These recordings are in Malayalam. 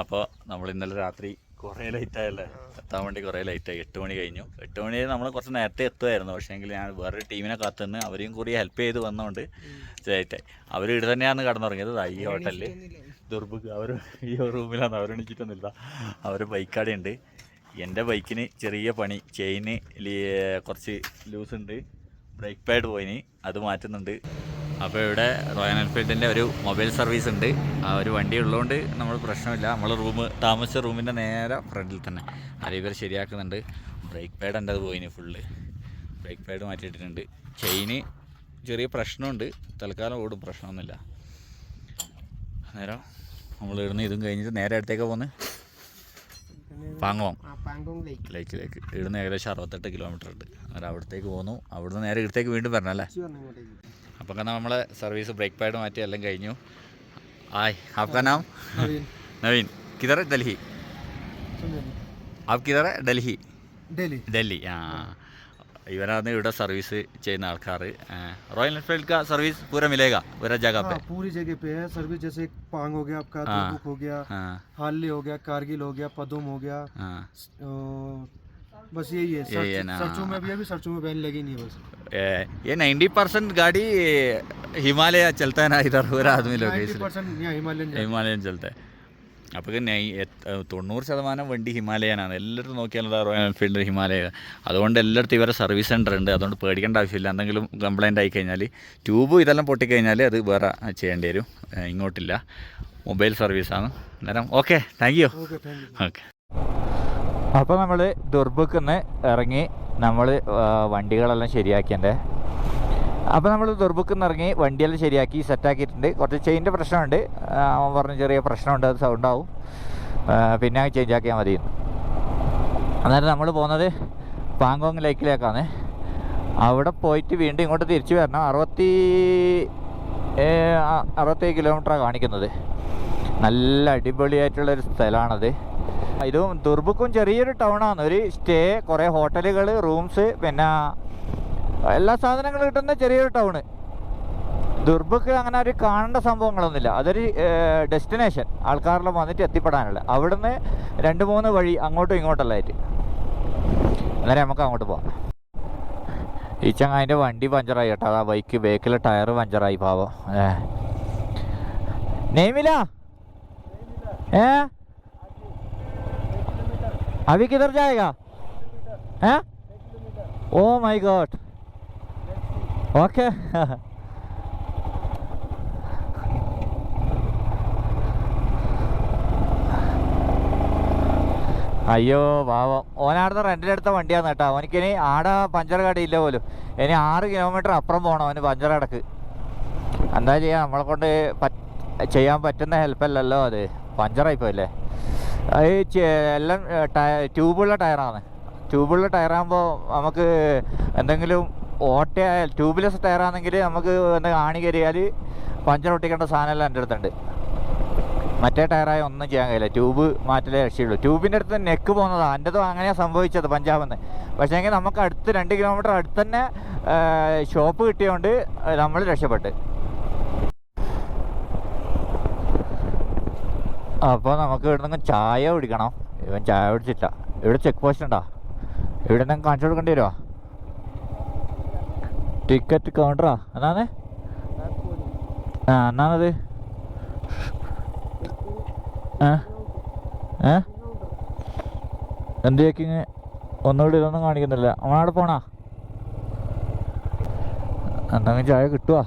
അപ്പോൾ നമ്മൾ ഇന്നലെ രാത്രി കുറേ ലേറ്റായല്ലേ എത്താൻ വേണ്ടി കുറേ ലേറ്റായി എട്ട് മണി കഴിഞ്ഞു. എട്ട് മണി നമ്മൾ കുറച്ച് നേരത്തെ എത്തുമായിരുന്നു പക്ഷേ ഞാൻ വേറൊരു ടീമിനെ കാത്തുനിന്ന് അവരെയും കൂടി ഹെൽപ്പ് ചെയ്ത് വന്നതുകൊണ്ട് ലേറ്റായി അവർ ഇവിടെ തന്നെയാണ് കടന്നുറങ്ങിയത് ഈ ഹോട്ടലിൽ ദുർബുക്ക് അവർ ഈ റൂമിലാണ് അവരെണിക്കിട്ടൊന്നുമില്ല അവർ ബൈക്കാടെ ഉണ്ട് എന്റെ ബൈക്കിന് ചെറിയ പണി. ചെയിന് കുറച്ച് ലൂസ് ഉണ്ട് ബ്രേക്ക് പാഡ് പോയിന്. അത് മാറ്റുന്നുണ്ട്. അപ്പോൾ ഇവിടെ റോയൽ എൻഫീൽഡിന്റെ ഒരു മൊബൈൽ സർവീസ് ഉണ്ട്. ആ ഒരു വണ്ടി ഉള്ളതുകൊണ്ട് നമ്മൾ പ്രശ്നമില്ല. നമ്മൾ റൂം താമസിച്ച റൂമിന്റെ നേരെ ഫ്രണ്ടിൽ തന്നെ. അത് ഇവർ ശരിയാക്കുന്നുണ്ട്. ബ്രേക്ക് പാഡ് എന്റെ അത് പോയിന് ഫുള്ള് ബ്രേക്ക് പാഡ് മാറ്റിയിട്ടിട്ടുണ്ട്. ചെയിന് ചെറിയ പ്രശ്നമുണ്ട്. തൽക്കാലം ഓടും. പ്രശ്നമൊന്നുമില്ല. നേരം. നമ്മൾ ഇവിടുന്ന് ഇതും കഴിഞ്ഞിട്ട് നേരെ അടുത്തേക്ക് പോന്ന്. പാങ്കോങ് ലേക്ക് ലേക്കിലേക്ക് ഇവിടുന്ന് ഏകദേശം അറുപത്തെട്ട് കിലോമീറ്റർ ഉണ്ട്. അന്നേരം അവിടത്തേക്ക് പോന്നു. അവിടുന്ന് നേരെ ഇടത്തേക്ക് വീണ്ടും വരണം അല്ലേ? ഇങ്ങോട്ടേക്ക് അപ്പം കാരണം നമ്മളെ സർവീസ് ബ്രേക്ക് പാഡ് മാറ്റി എല്ലാം കഴിഞ്ഞു ആയ് आपका नाम നവീൻ കിതർ ഡൽഹി ആപ് കിതർ ഡൽഹി ഡൽഹി ഡൽഹി ആ ഇവരാണ് ഇവിടെ സർവീസ് ചെയ്യുന്ന ആൾക്കാർ റോയൽ എൻഫീൽഡ് का सर्विस पूरा मिलेगा पूरा जगह पे हाँ पूरी जगह पे है सर्विस जैसे पांग हो गया आपका हाँ। दुर्मुख हो गया हाँ हार्ले हो गया कारगिल हो गया पदुम हो गया हाँ और बस यही है यही है सर्च- ना। सर्चों में भी अभी सर्चों में बैन लगी नहीं है बस ए, ये नाइन्टी परसेंट गाड़ी हिमालय चलता है ना इधर पूरा आदमी लोग नाइन्टी इसलिए परसेंट यहाँ हिमालयन जाते हैं। ഹിമാലയൻ ചലത്തെ അപ്പോൾ തൊണ്ണൂറ് ശതമാനം വണ്ടി ഹിമാലയനാണ് എല്ലായിടത്തും നോക്കിയാലും ഇതാ റോയൽ എൻഫീൽഡ് ഹിമാലയ അതുകൊണ്ട് എല്ലായിടത്തും ഇവരെ സർവീസ് സെൻ്റർ ഉണ്ട് അതുകൊണ്ട് പേടിക്കേണ്ട ആവശ്യമില്ല എന്തെങ്കിലും കംപ്ലൈൻ്റ് ആയി കഴിഞ്ഞാൽ ട്യൂബ് ഇതെല്ലാം പൊട്ടിക്കഴിഞ്ഞാൽ അത് വേറെ ചെയ്യേണ്ടി വരും ഏ, ഇങ്ങോട്ടില്ല മൊബൈൽ സർവീസാണ് അന്നേരം okay thank you okay thank you okay അപ്പോൾ നമ്മൾ ദുർബുക്കിൽ നിന്ന് ഇറങ്ങി നമ്മൾ വണ്ടികളെല്ലാം ശരിയാക്കിയതിന്റെ അപ്പോൾ നമ്മൾ ദുർബുക്കിൽ നിന്ന് ഇറങ്ങി വണ്ടിയെല്ലാം ശരിയാക്കി സെറ്റാക്കിയിട്ടുണ്ട്. കുറച്ച് ചെയിന്റെ പ്രശ്നമുണ്ട്. പറഞ്ഞ ചെറിയ പ്രശ്നമുണ്ട് അത് സൗണ്ട് ആവും. ആ, പിന്നെ ചേഞ്ച് ആക്കിയാൽ മതി. അന്നേരം നമ്മൾ പോകുന്നത് പാങ്കോങ് ലേക്കിലേക്കാണ്. അവിടെ പോയിട്ട് വീണ്ടും ഇങ്ങോട്ട് തിരിച്ചു വരണം. അറുപത്തി അറുപത്തേഴ് കിലോമീറ്ററാണ് കാണിക്കുന്നത്. നല്ല അടിപൊളിയായിട്ടുള്ളൊരു സ്ഥലമാണത്. ഇതും ദുർബുക്കും ചെറിയൊരു ടൗണാണ് ഒരു സ്റ്റേ കുറേ ഹോട്ടലുകൾ റൂംസ് പിന്നെ എല്ലാ സാധനങ്ങളും കിട്ടുന്ന ചെറിയൊരു ടൗണ് ദുർബക്ക് അങ്ങനെ ഒരു കാണേണ്ട സംഭവങ്ങളൊന്നുമില്ല. അതൊരു ഡെസ്റ്റിനേഷൻ ആൾക്കാരെല്ലാം വന്നിട്ട് എത്തിപ്പെടാനുള്ള അവിടുന്ന് രണ്ട് മൂന്ന് വഴി അങ്ങോട്ടും ഇങ്ങോട്ടുള്ളതായിട്ട്. അന്നേരം നമുക്ക് അങ്ങോട്ട് പോവാം. ഈ ചങ്ങാതിന്റെ വണ്ടി പഞ്ചറായി കേട്ടോ. അതാ ബൈക്ക് ബേക്കിലെ ടയർ പഞ്ചറായി പാവം. ഏ. നെയ്മില? ഏ? अभी किधर जाएगा हैं ओ माय गॉड ओके അയ്യോ പാവം ഓനാടുന്ന റെൻറ്റിലെടുത്ത വണ്ടിയാന്ന് കേട്ടോ അവനിക്കിനി ആടെ പഞ്ചർ കടയില്ല പോലും ഇനി ആറ് കിലോമീറ്റർ അപ്പുറം പോകണം അവന് പഞ്ചർ അടക്ക് എന്താ ചെയ്യാ നമ്മളെ കൊണ്ട് പറ്റ് ചെയ്യാൻ പറ്റുന്ന ഹെൽപ്പല്ലല്ലോ അത് പഞ്ചറായിപ്പോയില്ലേ അത് എല്ലാം ടയ- ട്യൂബുള്ള ടയറാണ്. ട്യൂബുള്ള ടയറാകുമ്പോൾ നമുക്ക് എന്തെങ്കിലും ഓട്ടയായാൽ ട്യൂബ്ലെസ് ടയറാണെങ്കിൽ നമുക്ക് എന്തെങ്കിലും ആണി കയറിയാൽ പഞ്ചർ ഒട്ടിക്കേണ്ട സാധനമെല്ലാം എന്റെ അടുത്തുണ്ട്. മറ്റേ ടയറായ ഒന്നും ചെയ്യാൻ കഴിയില്ല. ട്യൂബ് മാറ്റലേ രക്ഷയുള്ളൂ. ട്യൂബിന്റെ അടുത്ത് നെക്ക് പോകുന്നതാണ് എന്റെതും അങ്ങനെയാണ് സംഭവിച്ചത് പഞ്ചാബിൽ നിന്ന് പക്ഷേ എങ്കിൽ നമുക്ക് അടുത്ത് രണ്ട് കിലോമീറ്റർ അടുത്ത് തന്നെ ഷോപ്പ് കിട്ടിയതുകൊണ്ട് നമ്മൾ രക്ഷപ്പെട്ട്. അപ്പോൾ നമുക്ക് ഇവിടെ നിന്ന് ചായ കുടിക്കണം. ഇവൻ ചായ കുടിച്ചില്ല. ഇവിടെ ചെക്ക് പോസ്റ്റ് ഉണ്ടോ? ഇവിടെ നിന്ന് കാണിച്ചു കൊടുക്കേണ്ടി വരുമോ ടിക്കറ്റ് കൗണ്ടറാ എന്നാണ് ആ എന്നാണത്? ഏ? എന്ത് ചെക്കിങ് ഒന്നുകൂടി ഇതൊന്നും കാണിക്കുന്നില്ല. നമ്മളവിടെ പോണാ? എന്തെങ്കിലും ചായ കിട്ടുമോ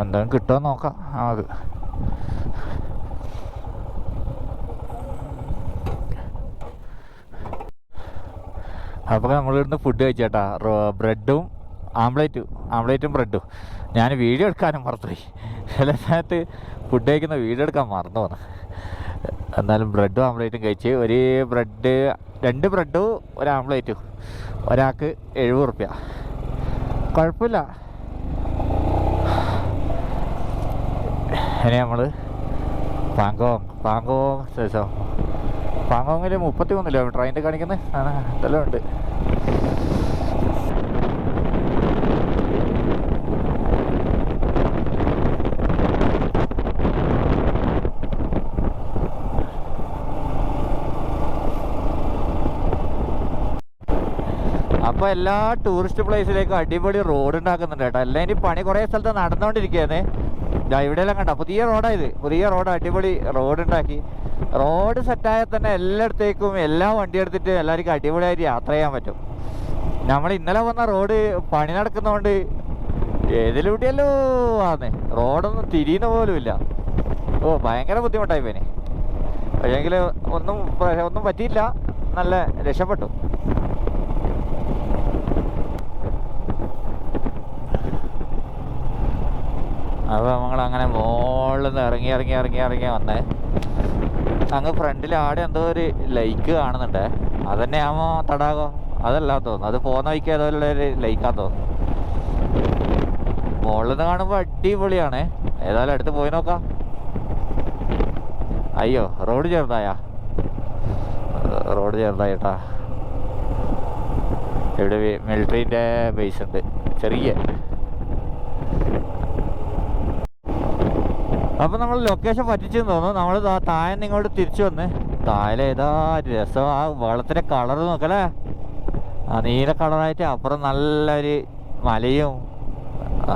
എന്തെങ്കിലും കിട്ടുമോ നോക്കാം. നമുക്ക് അപ്പോൾ നമ്മൾ ഇവിടുന്ന് ഫുഡ് കഴിച്ചേട്ടാ. ബ്രെഡും ആംപ്ലേറ്റും ആംപ്ലേറ്റും ബ്രെഡും ഞാൻ വീഡിയോ എടുക്കാനും മറന്നുപോയി. ചില സമയത്ത് ഫുഡ് കഴിക്കുന്ന വീഡിയോ എടുക്കാൻ മറന്നു പോന്നു. എന്നാലും ബ്രെഡും ആംപ്ലേറ്റും കഴിച്ച് ഒരു ബ്രെഡ് രണ്ട് ബ്രെഡും ഒരു ആംപ്ലേറ്റും ഒരാൾക്ക് എഴുപത് റുപ്യ. കുഴപ്പമില്ല. ഇനി നമ്മൾ പാങ്കോങ് പാങ്കോങ് ശേഷം. പാങ്കോങ്ങിൽ മുപ്പത്തി മൂന്ന് കിലോമീറ്റർ. അതിന്റെ കാണിക്കുന്നത് ആണ് ഇതെല്ലാം ഉണ്ട്. അപ്പോൾ എല്ലാ ടൂറിസ്റ്റ് പ്ലേസിലേക്കും അടിപൊളി റോഡ് ഉണ്ടാക്കുന്നുണ്ട് കേട്ടോ. അല്ലെങ്കിൽ പണി കുറേ സ്ഥലത്ത് നടന്നുകൊണ്ടിരിക്കുകയാണ് ഇതാ ഇവിടെയെല്ലാം കണ്ട? പുതിയ റോഡാണ് ഇത്. പുതിയ റോഡ് അടിപൊളി റോഡ് ഉണ്ടാക്കി റോഡ് സെറ്റായാൽ തന്നെ എല്ലായിടത്തേക്കും എല്ലാ വണ്ടി എടുത്തിട്ട് എല്ലാവർക്കും അടിപൊളിയായിട്ട് യാത്ര ചെയ്യാൻ പറ്റും. നമ്മൾ ഇന്നലെ വന്ന റോഡ് പണി നടക്കുന്നതുകൊണ്ട് ഏതിലൂടെയല്ലോ ആന്നെ. റോഡൊന്നും തിരിയുന്ന പോലും ഇല്ല. ഓ ഭയങ്കര ബുദ്ധിമുട്ടായി പോയിന്. പക്ഷേങ്കിൽ ഒന്നും ഒന്നും പറ്റിയില്ല. നല്ല രക്ഷപ്പെട്ടു. അപ്പോൾ നമ്മൾ അങ്ങനെ മുകളിൽ നിന്ന് ഇറങ്ങി ഇറങ്ങി ഇറങ്ങി ഇറങ്ങി വന്നേ. അങ്ങ് ഫ്രണ്ടിൽ ആടെ എന്തോ ഒരു ലൈക്ക് കാണുന്നുണ്ട്. അതന്നെയാമോ തടാകോ. അതല്ല തോന്നുന്നു. അത് പോകുന്ന വഴിക്ക് ഏതോലുള്ള ഒരു ലൈക്കാന്ന് തോന്നുന്നു. മുകളിൽ നിന്ന് കാണുമ്പോൾ അടിപൊളിയാണ്. ഏതായാലും അടുത്ത് പോയി നോക്കാം. അയ്യോ റോഡ് ചെറുതായാ. റോഡ് ചെറുതായിട്ടാ. ഇവിടെ മിലിറ്ററിന്റെ ബേസ് ഉണ്ട്. ചെറിയ അപ്പൊ നമ്മൾ ലൊക്കേഷൻ പറ്റിച്ചെന്ന് തോന്നുന്നു. നമ്മൾ താഴെ ഇങ്ങോട്ട് തിരിച്ചു വന്ന്. താഴെ ഏതാ രസം. ആ വെള്ളത്തിന്റെ കളർ നോക്കല്ലേ? ആ നീല കളറായിട്ട് അപ്പുറം നല്ലൊരു മലയും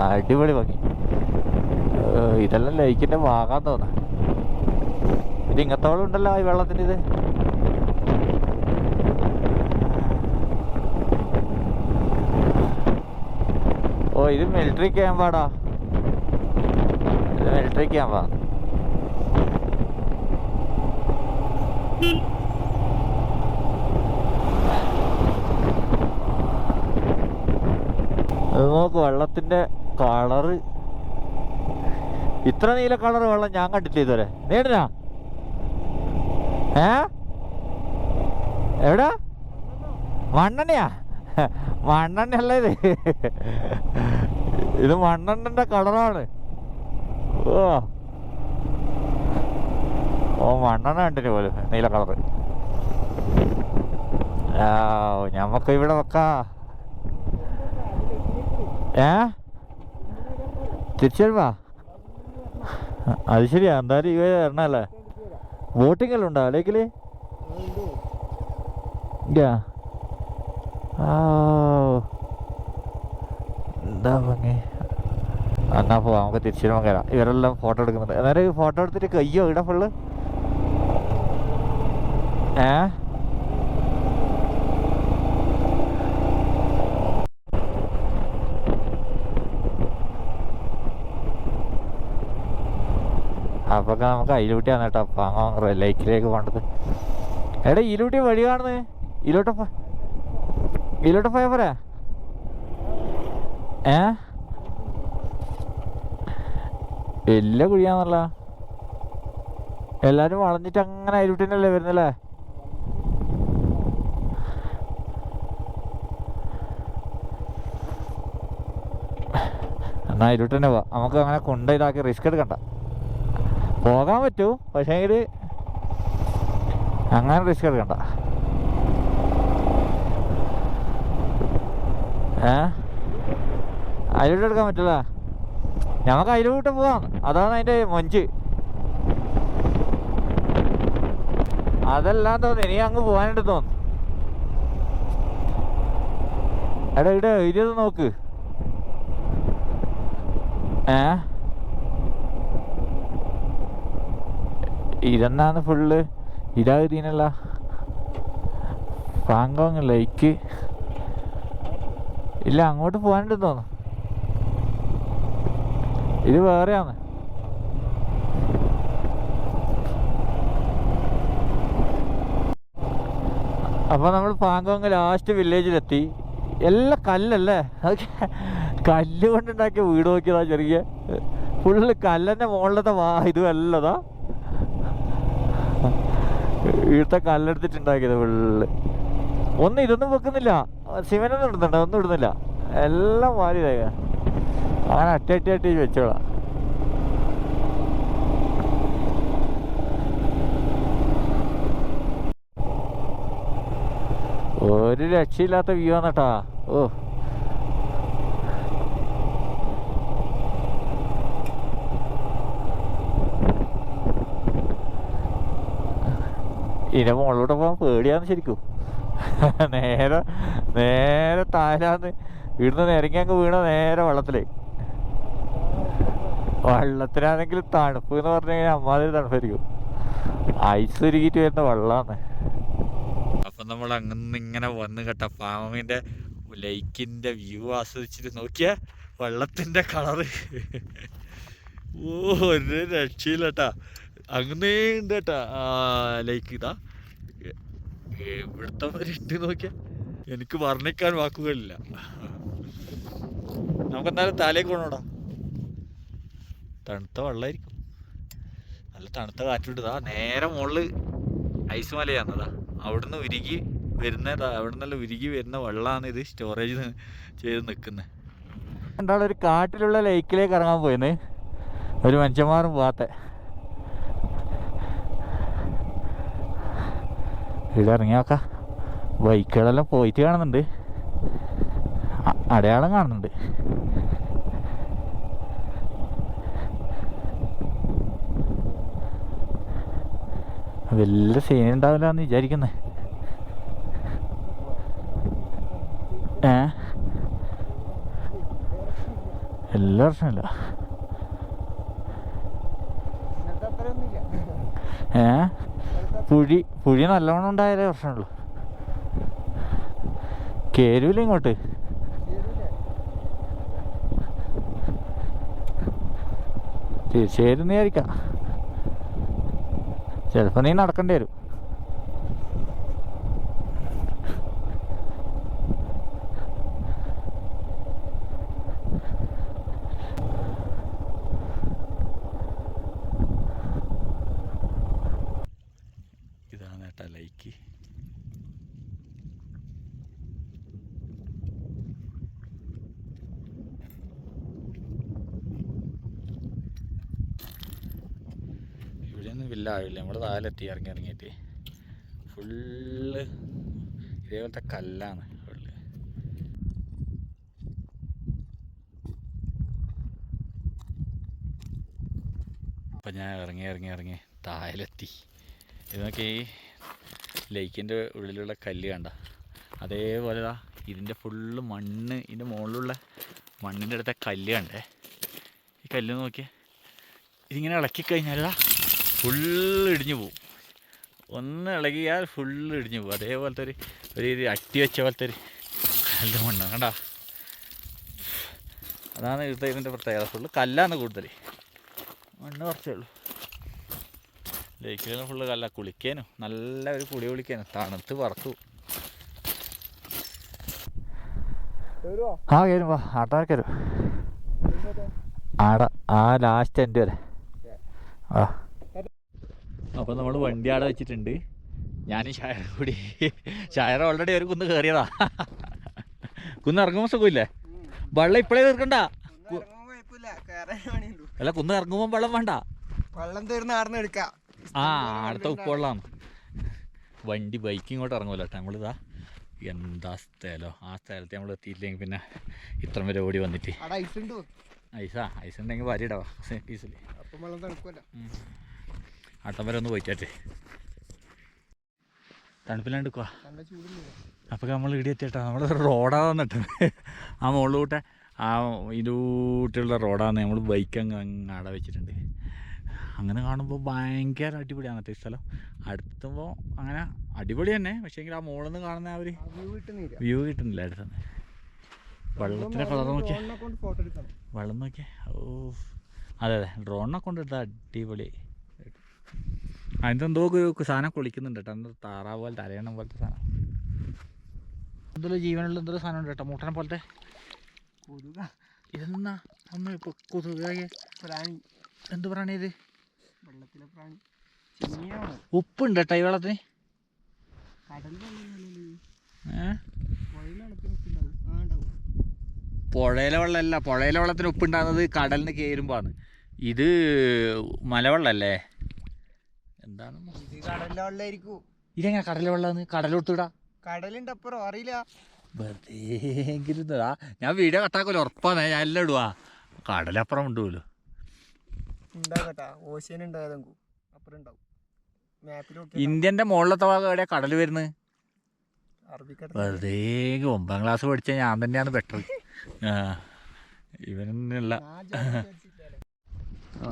അടിപൊളി ഭംഗി. ഇതെല്ലാം ലൈക്കിന്റെ ഭാഗം തോന്നുന്നു. ഇത് ഇങ്ങത്തോളം ഉണ്ടല്ലോ ഈ വെള്ളത്തിന്റെ ഇത്? ഓ ഇത് മിലിറ്ററി ക്യാമ്പാടാ മിലിറ്ററി അത് നോക്ക് വെള്ളത്തിന്റെ കളറ്. ഇത്ര നീല കളർ വെള്ളം ഞാൻ കണ്ടിട്ട് ഇതുവരെ. നേടിനാ ഏ? എവിടാ? മണ്ണെണ്ണയാ മണ്ണെണ്ണയല്ല ഇത്? ഇത് മണ്ണെണ്ണന്റെ കളറാണ്. ഓ. മണ്ണെണ്ണ കണ്ടിന് പോലും? നീല കളറ്. ഞമ്മക്ക് ഇവിടെ നോക്കാ. ഏ? തിരിച്ചെഴുവാ അത് ശരിയാ എന്തായാലും ഇവ വരണല്ലേ ബോട്ടിംഗ് എല്ലാം ഉണ്ടോ ആ എന്താ ഭംഗി? എന്നാ പോവാം നമുക്ക് തിരിച്ചു കയറാം വരാം ഇവരെല്ലാം ഫോട്ടോ എടുക്കുന്നുണ്ട്. അന്നേരം ഫോട്ടോ എടുത്തിട്ട് കയ്യോ ഇവിടെ ഫുള്ള് ഏ? അപ്പൊ നമുക്ക് അയിലൂട്ടിയാണ് കേട്ടോ അപ്പൊ ലേക്കിലേക്ക് പോണ്ടത് എടാ ഈലൂട്ടി വഴി കാണുന്നത് ഇലോട്ട് ഇലോട്ട് പോയാ പോരാ? ഏ? വലിയ കുഴിയാന്നല്ല. എല്ലാരും വളഞ്ഞിട്ട് അങ്ങനെ അയിലൂട്ടിനല്ലേ വരുന്നല്ലേ? എന്നാ തന്നെ പോവാം നമുക്ക് അങ്ങനെ കൊണ്ട ഇതാക്കി റിസ്ക് എടുക്കണ്ട. പോകാൻ പറ്റൂ പക്ഷേ അങ്ങനെ റിസ്ക് എടുക്കണ്ട. ഏ? അതിലൂടെ എടുക്കാൻ പറ്റില്ല നമുക്ക് അതിലോട്ട് പോവാം. അതാണ് അതിന്റെ മൊഞ്ച്. അതെല്ലാം തോന്നുന്നു. ഇനി അങ്ങ് പോകാനായിട്ട് തോന്നുന്നു. എടാ ഇവിടെ ഇരുത് നോക്ക്. ഏ? ഇതെന്നാണ് ഫുള്ള് ഇതാകുതീനല്ല പാങ്കോങ് ലൈക്ക്. ഇല്ല അങ്ങോട്ട് പോകാനുണ്ടെന്ന് തോന്നുന്നു. ഇത് വേറെയാണ്. അപ്പൊ നമ്മൾ പാങ്കോങ് ലാസ്റ്റ് വില്ലേജിലെത്തി എല്ലാം കല്ലല്ലേ? അതൊക്കെ കല്ല് കൊണ്ടുണ്ടാക്കിയ വീട് നോക്കിയതാ ചെറിയ. ഫുള്ള് കല്ലന്റെ മുകളിലത്തെ വാ ഇതും അല്ലതാ ഇവിടുത്തെ കല്ലെടുത്തിട്ടുണ്ടാക്കിയത് ഫുള്ള് ഒന്നും ഇതൊന്നും വെക്കുന്നില്ല. ശിവനൊന്നും ഇടുന്നുണ്ട് ഒന്നും ഇടുന്നില്ല. എല്ലാം മാറി അങ്ങനെ അട്ടി വെച്ചോളാം. ഒരു രക്ഷയില്ലാത്ത വ്യൂ ആണെട്ടാ ഓ. ഇതിന്റെ മുകളിലോട്ട് പോകാൻ പേടിയാന്ന് ശരിക്കും. നേരെ നേരെ താഴാന്ന് ഇവിടുന്ന് അങ്ങ് വീണ നേരെ വെള്ളത്തിൽ. വെള്ളത്തിനാണെങ്കിൽ തണുപ്പ് എന്ന് പറഞ്ഞു കഴിഞ്ഞാൽ അമ്മാതിരി തണുപ്പായിരിക്കും. ഐസ് ഉരുകിയിട്ട് വരുന്ന വെള്ളമാണ് അപ്പൊ നമ്മൾ അങ്ങനെ വന്ന് കേട്ട ഫാമിന്റെ ലൈക്കിന്റെ വ്യൂ ആസ്വദിച്ചിട്ട് നോക്കിയ വെള്ളത്തിന്റെ കളറ്. ഓ ഒരു രക്ഷയില്ലട്ടാ അങ്ങനെ ഉണ്ട് കേട്ടാ ലൈക്ക് ഇതാ. എവിടുത്തെ വരെ ഉണ്ട് നോക്കിയ. എനിക്ക് വർണിക്കാൻ വാക്കുകളില്ല. നമുക്ക് എന്തായാലും തലേക്ക് കൊണ്ടോടാ തണുത്ത വെള്ളമായിരിക്കും നല്ല തണുത്ത കാറ്റുണ്ടതാ നേരെ മുകളിൽ ഐസ് മലയാന്നതാ. അവിടുന്ന് ഉരുകി വരുന്നതാ അവിടെ നിന്നെല്ലാം ഉരുകി വരുന്ന വെള്ളമാണ് ഇത് സ്റ്റോറേജ് ചെയ്ത് നിൽക്കുന്നത് ഒരു കാട്ടിലുള്ള ലേക്കിലേക്ക് ഇറങ്ങാൻ പോയിന്ന്. ഒരു മനുഷ്യന്മാരും പോകാത്ത ഇവിടെ ഇറങ്ങി നോക്കാം. ബൈക്കുകളെല്ലാം പോയിട്ട് കാണുന്നുണ്ട്. അടയാളം കാണുന്നുണ്ട്. വലിയ സീൻ ഉണ്ടാവില്ല എന്ന് വിചാരിക്കുന്നേ. ഏ? എല്ലാ പ്രശ്നമില്ല. ഏ? പുഴി പുഴി നല്ലോണം ഉണ്ടായാലേ പ്രശ്നമുള്ളൂ. കേരൂല ഇങ്ങോട്ട്? തീർച്ചയായിട്ടും വരുന്നതായിരിക്കാം ചിലപ്പോൾ നീ നടക്കേണ്ടി വരും. ആഴില്ല നമ്മൾ താഴെത്തി ഇറങ്ങി ഇറങ്ങിയിട്ട്. ഫുള്ള് ഇതേപോലത്തെ കല്ലാണ് ഫുള്ള്. അപ്പം ഞാൻ ഇറങ്ങി ഇറങ്ങി ഇറങ്ങി താഴെത്തി ഇത് നോക്കി ലേക്കിന്റെ ഉള്ളിലുള്ള കല്ല് കണ്ട. അതേപോലെ ഇതാ ഇതിന്റെ ഫുള്ള് മണ്ണ് ഇതിന്റെ മുകളിലുള്ള മണ്ണിന്റെ അടുത്ത കല്ല് കണ്ടേ. ഈ കല്ല് നോക്കിയാൽ ഇതിങ്ങനെ ഇളക്കി കഴിഞ്ഞാൽ ഫുള്ള് ഇടിഞ്ഞു പോവും ഒന്ന് ഇളകിയാൽ ഫുള്ള് ഇടിഞ്ഞു പോകും അതേപോലത്തെ ഒരു ഒരു ഇത് അട്ടി വെച്ച പോലത്തെ ഒരു കല്ല് മണ്ണാണ് കണ്ടാ? അതാണ് ഇവിടുത്തെ ഇതിന്റെ പ്രത്യേകത. ഫുള്ള് കല്ലാണ് കൂടുതൽ. മണ്ണ് കുറച്ചേ ഉള്ളൂ. ലേക്കിലും ഫുള്ള് കല്ല. കുളിക്കാനും നല്ല ഒരു കുളി കുളിക്കാനും. തണുത്ത് പറത്തു ആ കയറും വാ ആട്ടാ കയറും ആട ആ ലാസ്റ്റ് എന്റെ വരെ. ആ. അപ്പോൾ നമ്മൾ വണ്ടി ആടെ വെച്ചിട്ടുണ്ട്. ഞാൻ ഷായർ കൂടി. ഷായർ ഓൾറെഡി ഒരു കുന്ന് കയറിയതാ കുന്ന് ഇറങ്ങുമ്പോൾ സുഖമില്ലേ? വെള്ളം ഇപ്പോഴേ തീർക്കണ്ട. അല്ല കുന്ന് ഇറങ്ങുമ്പോൾ വെള്ളം വേണ്ട. വെള്ളം തീർന്ന് ആർന്ന് എടുക്കാം. ആ അടുത്ത ഉപ്പുവെള്ളമാണ് വണ്ടി ബൈക്ക് ഇങ്ങോട്ട് ഇറങ്ങുമല്ലോ കേട്ടോ നമ്മളിതാ എന്താ സ്ഥലം? ആ സ്ഥലത്ത് നമ്മൾ എത്തിയില്ലെങ്കിൽ പിന്നെ ഇത്ര വരെ ഓടി വന്നിട്ട്. അവിടെ ഐസ് ഐസാ ഉണ്ടെങ്കിൽ വരിയിടവാ പീസിൽ അപ്പം വെള്ളം തണുക്കുമല്ലോ. അടുത്ത വരെ ഒന്ന് പോയിട്ടേ തണുപ്പിലാണ്ട് അപ്പൊ അപ്പോൾ നമ്മൾ ഇടി എത്തിയിട്ടാ. നമ്മൾ റോഡാ വന്നിട്ട്. ആ മുകളിലൂട്ടെ ആ ഇരുട്ടുള്ള റോഡാന്ന് നമ്മൾ ബൈക്ക് അങ്ങ് അങ്ങാടെ അവിടെ വെച്ചിട്ടുണ്ട്. അങ്ങനെ കാണുമ്പോൾ ഭയങ്കര അടിപൊളിയാണ് കേട്ടോ ഈ സ്ഥലം. അടുത്തുമ്പോൾ അങ്ങനെ അടിപൊളി തന്നെ. പക്ഷേ എങ്കിൽ ആ മുകളിൽ നിന്ന് കാണുന്ന ആ ഒരു വ്യൂ കിട്ടുന്നില്ല. അടുത്തുനിന്ന് വെള്ളത്തിന്റെ കളർ നോക്കിയാൽ വെള്ളം നോക്കിയേ. ഓ. അതെ അതെ. ഡ്രോണിനെ കൊണ്ടെടുത്ത അടിപൊളി. അതിന്റെ എന്തോ ഒരു സാധനം കുളിക്കുന്നുണ്ട് കേട്ടോ എന്തോ താറാവ് പോലത്തെ അരയണം പോലത്തെ സാധനം. എന്തോ ജീവനുള്ള എന്തൊരു സാധനം ഉണ്ട് കേട്ടോ മുട്ടനെ പോലത്തെ? കൊതുക. ഇതെന്നാ ഒന്ന് ഇപ്പൊ കൊതുകായ. പ്രാണി. എന്ത് പ്രാണി ഇത്? വെള്ളത്തിലെ പ്രാണി. ചിന്നിയാണ് ഉപ്പുണ്ട് കേട്ടോ ഈ വെള്ളത്തിന്? പുഴയിലെ വെള്ളമല്ല പുഴയിലെ വെള്ളത്തിന് ഉപ്പുണ്ടാകുന്നത് കടലിന് കയറുമ്പോഴാണ് ഇത് മലവെള്ളമല്ലേ എന്താണ് ഇതെങ്ങനെ കടല വെള്ളമാണ് കടലോട്ടിടാ കടലുണ്ട് അപ്പുറം അറിയില്ല. വെറുതെങ്കിലും ഇതാ ഞാൻ വീഡിയോ കട്ടാക്കല്ലോ ഉറപ്പാണ്. ഞാൻ എല്ലാം ഇടുവാ. കടലപ്പുറം ഉണ്ടുമല്ലോ ഇന്ത്യന്റെ മുകളിലത്തെ ഭാഗം എവിടെയാ കടൽ വരുന്നത് വെറുതെ ഒമ്പതാം ക്ലാസ് പഠിച്ച ഞാൻ തന്നെയാണ് ബെറ്റർ ഇവനൊന്നുമില്ല. ആ.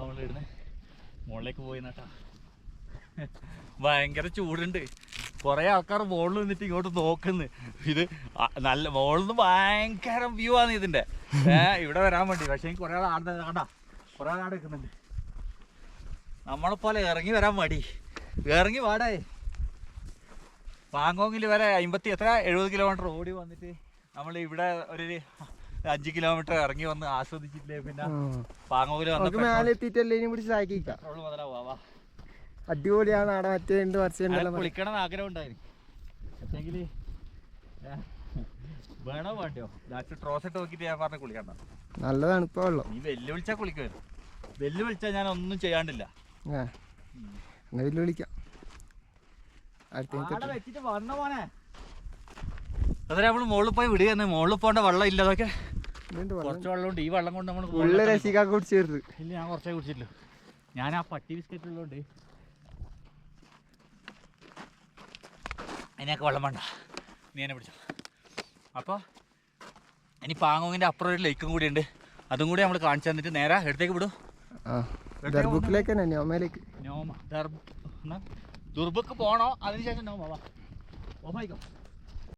അപ്പൊ അവൾ ഇടുന്നേ മുകളിലേക്ക് പോയി നട്ടാ ഭയങ്കര ചൂടുണ്ട്. കുറെ ആൾക്കാർ മോളിൽ നിന്നിട്ട് ഇങ്ങോട്ട് നോക്കുന്നു. ഇത് നല്ല മോളിൽ നിന്ന് ഭയങ്കര വ്യൂ ആണ് ഇതിന്റെ. ഏഹ് ഇവിടെ വരാൻ വേണ്ടി. പക്ഷേ കുറെ ആൾ ആടെ കണ്ട. കുറെ ആൾ എടുക്കുന്നുണ്ട് നമ്മളെപ്പോലെ നമ്മളെ പോലെ ഇറങ്ങി വരാൻ മടി. ഇറങ്ങി വാടേ. പാങ്കോങ്ങിൽ വരെ അമ്പത്തി എത്ര? എഴുപത് കിലോമീറ്റർ ഓടി വന്നിട്ട് നമ്മൾ ഇവിടെ ഒരു അഞ്ച് കിലോമീറ്റർ ഇറങ്ങി വന്ന് ആസ്വദിച്ചിട്ടില്ലേ പിന്നെ പാങ്ങോലെത്തിട്ടല്ലേ നമുക്ക് മേലെ എത്തിയിട്ടല്ലേ ഇനി പിടിച്ച് അടിപൊളിയാണ് അവിടെ മറ്റേ രണ്ട് വർഷം കുളിക്കണം ആഗ്രഹം ഉണ്ടായിരുന്നു പക്ഷേങ്കിൽ വേണോ വേണ്ടയോ? ലാസ്റ്റ് ട്രോസ് ഇട്ട് നോക്കിയിട്ട് ഞാൻ പറഞ്ഞ കുളിക്കണ്ട. നല്ല തണുപ്പാ വെള്ളം നീ വെല്ലുവിളിച്ചാ കുളിക്കുമായിരുന്നു വെല്ലുവിളിച്ചാൽ ഞാൻ ഒന്നും ചെയ്യാണ്ടില്ല. എന്നാ വെച്ചിട്ട് വന്ന മോനെ. അതെ നമ്മൾ മുകളിൽ പോയി വിടുക മോളിൽ പോകേണ്ട വെള്ളം ഇല്ല അതൊക്കെ. കുറച്ച് വെള്ളമുണ്ട് ഈ വെള്ളം കൊണ്ട് നമ്മൾ ഉള്ള ഇല്ല ഞാൻ കുറച്ചേ കുടിച്ചിട്ടുള്ളൂ. ഞാൻ ആ പട്ടി ബിസ്ക്കറ്റ് ഉള്ളതുകൊണ്ട് അതിനൊക്കെ വെള്ളം വേണ്ട. നീ എന്നെ പിടിച്ചോ. അപ്പോൾ ഇനി പാങ്ങോങ്ങിന്റെ അപ്പുറം ഒരു ലേക്കും കൂടി ഉണ്ട്. അതും കൂടി നമ്മൾ കാണിച്ചു തന്നിട്ട് നേരെ എടുത്തേക്ക് വിടും. ദർബുക്കിലേക്ക് തന്നെ നോമയിലേക്ക്. നോമ ദർബ് ദുർബക്ക് പോണോ? അതിനുശേഷം നോമ വാ. Oh my God